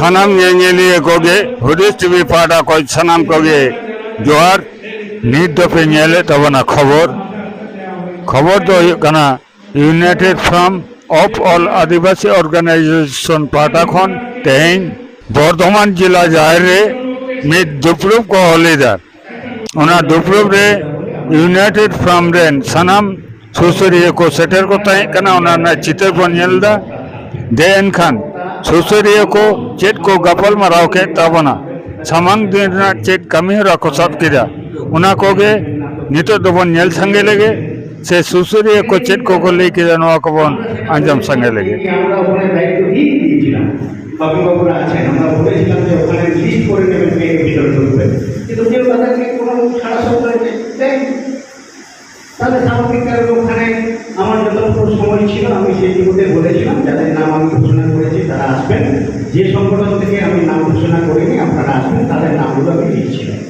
সনাম ಎಂಜನಿಯ কোগে ಹುಡಿಸ್ಟ್ TV ಪಾಠ ಕೊಯ್ সনাম কোগে Johar neat দপে ನೇಲೆ ತವನ ಖಬರ್ খবর। তো কানা United Forum of All Adivasi Organisation পাটা খন, তেইন, বর্ধমান জেলা জাহেরে মিত দুপরুপ কহলিদার ওনা দুপরুপ রে ইউনাইটেড ফ্রাম রেন সনাম সুসরিয়ে কো সেটের তাই কানা ওনা না চিতের পঞ্জেলদা দেন খান। સુસરીઓ કો ચેટ કો ગપલ માં રાખે તવના સમંગ દિના ચેટ કમી રાખો સબ કિરા ઉના કોગે નીતો દબન નેલ સંગે લેગે से सुसुरी को ᱠᱚ को लेके जनवा को बन अंजम संगे लेगे তাহলে সামগ্রিক কারণে ওখানে আমি সেই মুহূর্তে বলেছিলাম যাদের নাম আমি ঘোষণা করেছি তারা আসবেন। যে সংগঠন থেকে আমি নাম ঘোষণা করিনি আপনারা আসবেন তাদের নামগুলো আমি লিখছিলাম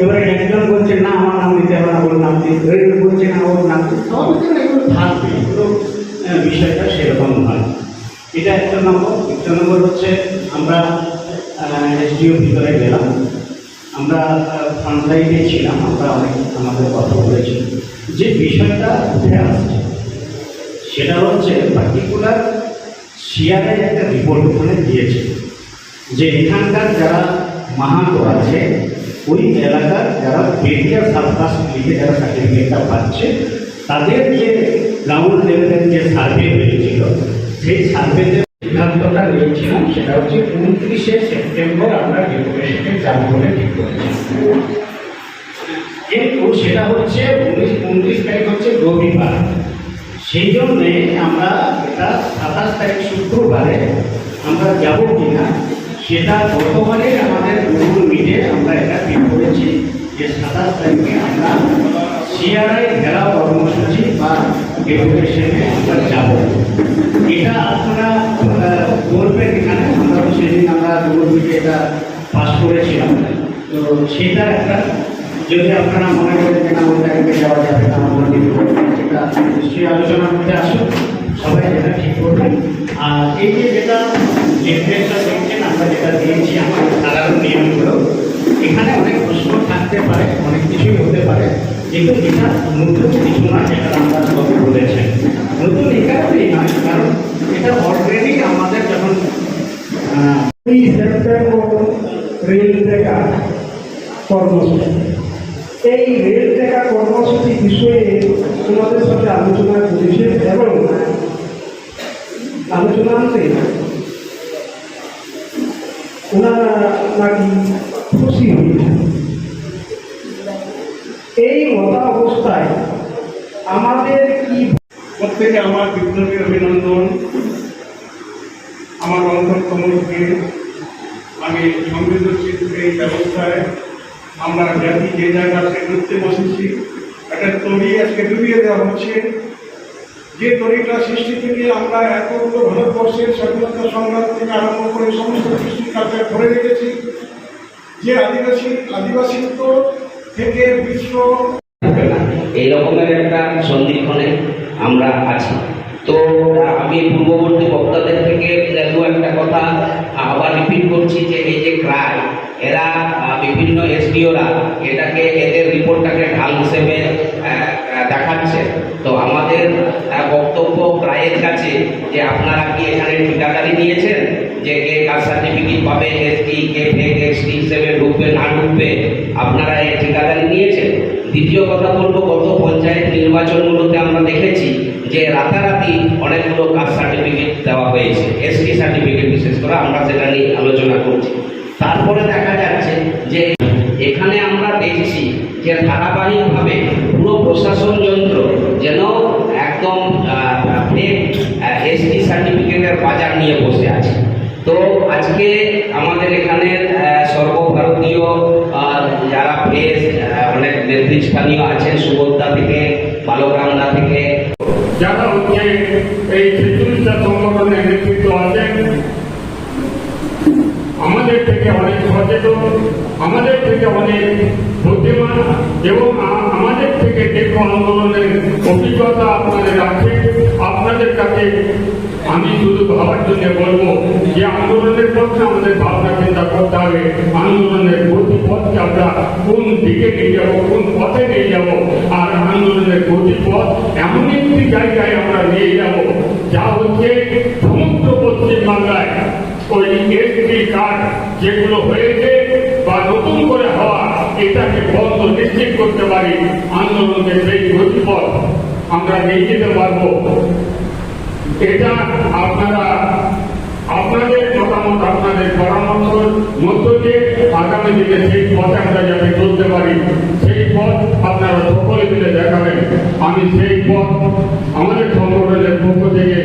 এবারে একজন বলছে না আমার নাম দিতে হবে না ওর নাম দিতে বলছে না ওর নাম দিতে সব এগুলো থাকবে এগুলো বিষয়টা সেরকম নয়। এটা একটা নম্বর। একটা নম্বর হচ্ছে আমরা এসডিও ভিতরে গেলাম। আমরা ফ্রন্ট লাইনে ছিলাম আমরা অনেক আমাদের কথা বলেছি। যে বিষয়টা উঠে আসছে সেটা হচ্ছে পার্টিকুলার সিআরআই একটা রিপোর্ট ওখানে দিয়েছে যে এখানকার যারা মাহাতো আছে, ওই এলাকার যারা বেরিয়া সাবকাস্ট লিখে যারা সার্টিফিকেটটা পাচ্ছে, তাদের যে গ্রাউন্ড লেভেলের যে সার্ভে হয়েছিল, সেই সার্ভেতে সিদ্ধান্তটা নিয়েছিলাম, সেটা হচ্ছে উনত্রিশে সেপ্টেম্বর আমরা ডেপুটেশনে যাব বলে ঠিক করেছি। সেটা হচ্ছে উনিশ, উনত্রিশ তারিখ হচ্ছে রবিবার। সেই জন্যে আমরা এটা সাতাশ তারিখ শুক্রবারে আমরা যাব কিনা সেটা বর্তমানে আমাদের গুগল মিটে আমরা এটা ঠিক করেছি যে সাতাশ তারিখে আমরা সিআরআই ঘেরাও কর্মসূচি বা ডেপুটেশনে আমরা যাব। এটা আপনারা বলবেন এখানে আমরা সেদিন আমরা গুগল মিটে এটা পাস করেছিলাম। তো সেটা একটা যদি আপনারা মনে করেন যে না, ওই তারিখে যাওয়া যাবে না, আমরা দিব সেটা নিশ্চয়ই আলোচনার মধ্যে আসুন। সবাই যেটা ঠিক করবেন। আর এই যে যেটা লিফলেটটা দেখছেন, আমরা যেটা দিয়েছি আমার সাধারণ নিয়মগুলো, এখানে অনেক প্রশ্ন থাকতে পারে, অনেক কিছুই হতে পারে, কিন্তু এটা নতুন কিছু না, যেটা আমরা সবাই বলেছেন। নতুন এই কারণেই নয়, কারণ এটা অলরেডি আমাদের যখন এই সেপ্টেম্বর রেল টেকা কর্মসূচি। এই রেল টেকা কর্মসূচি বিষয়ে তোমাদের সাথে আলোচনা করেছে এবং আলোচনাতে ওনারা নাকি খুশি হয়েছে এই অবস্থায় আমাদের কি প্রত্যেকে আমার বিপ্লবী অভিনন্দন, আমার অন্তরতম থেকে আমি সংবেদনশীল এই ব্যবস্থায় আমরা জাতি যে জায়গা করতে বসেছি। একটা তরি আজকে ডুবিয়ে দেওয়া হচ্ছে। যে তরিটা সৃষ্টি থেকে আমরা এতগুলো ভারতবর্ষের স্বাধীনতা সংগ্রাম থেকে আরম্ভ করে সমস্ত সৃষ্টি কাজে ধরে রেখেছি। যে আদিবাসী, আদিবাসীত্ব থেকে বিশ্ব এই রকমের একটা সন্ধিক্ষণে আমরা আছি। তো আমি পূর্ববর্তী বক্তাদের থেকে দু একটা কথা আবার রিপিট করছি যে এই যে ক্রাই এরা বিভিন্ন এসডিওরা এটাকে, এদের রিপোর্টটাকে ঢাল হিসেবে দেখাচ্ছে। তো আমাদের বক্তব্য ক্রাইয়ের কাছে যে আপনারা কি এখানে ঠিকাদারি নিয়েছেন? যে কে কার সার্টিফিকেট পাবে এসটি কে ফেক এসটি হিসেবে ঢুকবে, না ঢুকবে, আপনারা এই ঠিকাদারি নিয়েছেন? দ্বিতীয় কথা বলব, গত পঞ্চায়েত নির্বাচনগুলোতে আমরা দেখেছি যে রাতারাতি অনেকগুলো কাস্ট সার্টিফিকেট দেওয়া হয়েছে এসটি সার্টিফিকেট বিশেষ করে, আমরা সেটা নিয়ে আলোচনা করছি। তারপরে দেখা যাচ্ছে যে এখানে আমরা দেখছি যে ধারাবাহিকভাবে পুরো প্রশাসন যন্ত্র যেন একদম এসটি সার্টিফিকেটের বাজার নিয়ে বসে আছে। তো আজকে আমাদের এখানে আহ, সর্বভারতীয় যারা প্রেস অনেক নেতৃস্থানীয় আছেন সুভদ্রা থেকে বালকান্দা থেকে। যারা এই নেতৃত্ব আছেন আমাদের থেকে অনেক সচেতন, আমাদের থেকে অনেক বুদ্ধিমান এবং আমাদের থেকে দীর্ঘ আন্দোলনের অভিজ্ঞতা আপনাদের আছে, আপনাদের কাছে আমি শুধু ভাবার জন্য বলব যে আন্দোলনের পক্ষে আমাদের ভাবনা চিন্তা করতে হবে, আন্দোলনের গতিপথকে আমরা কোন দিকে নিয়ে যাব, কোন পথে নিয়ে যাব, আর আন্দোলনের গতিপথ এমন একটি জায়গায় আমরা নিয়ে যাব, যা হচ্ছে সমগ্র পশ্চিম বাংলায়। ওই এসপি কার্ড যেগুলো হয়েছে বা নতুন করে হওয়া, এটাকে বন্ধ নিশ্চিত করতে পারি। আন্দোলনের সেই গতিপথ আমরা নিয়ে যেতে পারব। এটা আপনারা, আপনাদের মতামত, আপনাদের পরামর্শের মধ্য দিয়ে আগামী দিনে সেই পথে আমরা যাতে চলতে পারি, সেই পথ আপনারা সকলে মিলে দেখাবেন। আমি সেই পথ আমাদের সংগঠনের পক্ষ থেকে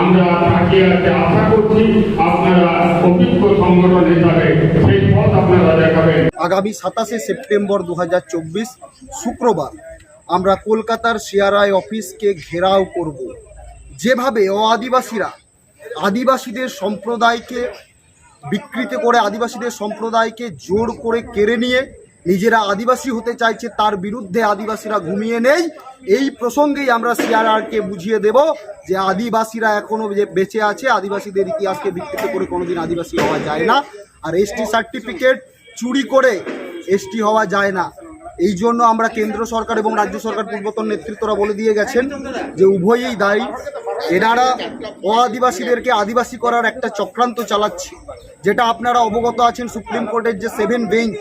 আমরা তাকিয়ে আছে আশা করছি আপনারা অভিজ্ঞ সংগঠন হিসাবে সেই পথ আপনারা দেখাবেন আগামী সাতাশে সেপ্টেম্বর দু হাজার চব্বিশ শুক্রবার আমরা কলকাতার সিআরআই অফিসকে ঘেরাও করব। যেভাবে অ আদিবাসীরা আদিবাসীদের সম্প্রদায়কে বিকৃত করে, আদিবাসীদের সম্প্রদায়কে জোর করে কেড়ে নিয়ে নিজেরা আদিবাসী হতে চাইছে, তার বিরুদ্ধে আদিবাসীরা ঘুমিয়ে নেই। এই প্রসঙ্গেই আমরা সিআরআরকে বুঝিয়ে দেব যে আদিবাসীরা এখনও যে বেঁচে আছে, আদিবাসীদের ইতিহাসকে বিকৃত করে কোনোদিন আদিবাসী হওয়া যায় না। আর এসটি সার্টিফিকেট চুরি করে এসটি হওয়া যায় না। এই জন্য আমরা কেন্দ্র সরকার এবং রাজ্য সরকার পূর্বতন নেতৃত্বরা বলে দিয়ে গেছেন যে উভয়ই দায়ী। এনারা অ আদিবাসীদেরকে আদিবাসী করার একটা চক্রান্ত চালাচ্ছে, যেটা আপনারা অবগত আছেন সুপ্রিম কোর্টের যে সেভেন বেঞ্চ,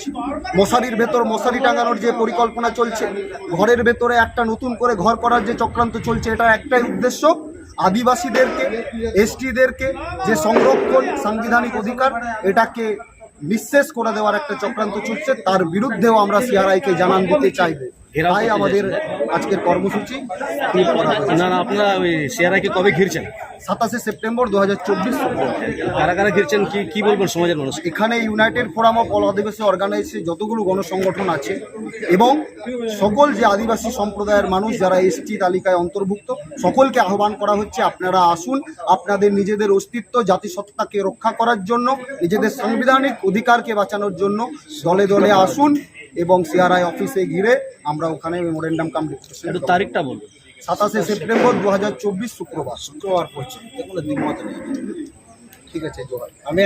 মশারির ভেতর মশারি টাঙানোর যে পরিকল্পনা চলছে, ঘরের ভেতরে একটা নতুন করে ঘর করার যে চক্রান্ত চলছে, এটা একটাই উদ্দেশ্য আদিবাসীদেরকে, এসটিদেরকে যে সংরক্ষণ, সাংবিধানিক অধিকার, এটাকে নিঃশেষ করে দেওয়ার একটা চক্রান্ত চলছে। তার বিরুদ্ধেও আমরা সিআরআইকে জানান দিতে চাইব তাই আমাদের আজকের কর্মসূচি না না আপনারা ওই শেয়ারাকে কবে ঘিরছেন? সাতাশে সেপ্টেম্বর দু হাজার চব্বিশ কারা কারা ঘিরছেন? কি কি বলবেন সমাজের মানুষ? এখানে United Forum of All Adivasi Organisation যতগুলো গণসংগঠন আছে এবং সকল যে আদিবাসী সম্প্রদায়ের মানুষ যারা এসটি তালিকায় অন্তর্ভুক্ত সকলকে আহ্বান করা হচ্ছে আপনারা আসুন আপনাদের নিজেদের অস্তিত্ব জাতিসত্তাকে রক্ষা করার জন্য নিজেদের সাংবিধানিক অধিকারকে বাঁচানোর জন্য দলে দলে আসুন। এবং সিআরআই অফিসে ঘিরে আমরা ওখানে মেমোরেন্ডাম কাম একটু তারিখটা বলুন। সাতাশে সেপ্টেম্বর দু হাজার চব্বিশ শুক্রবার। শুক্রবার পড়ছে। ঠিক আছে জোহার আমি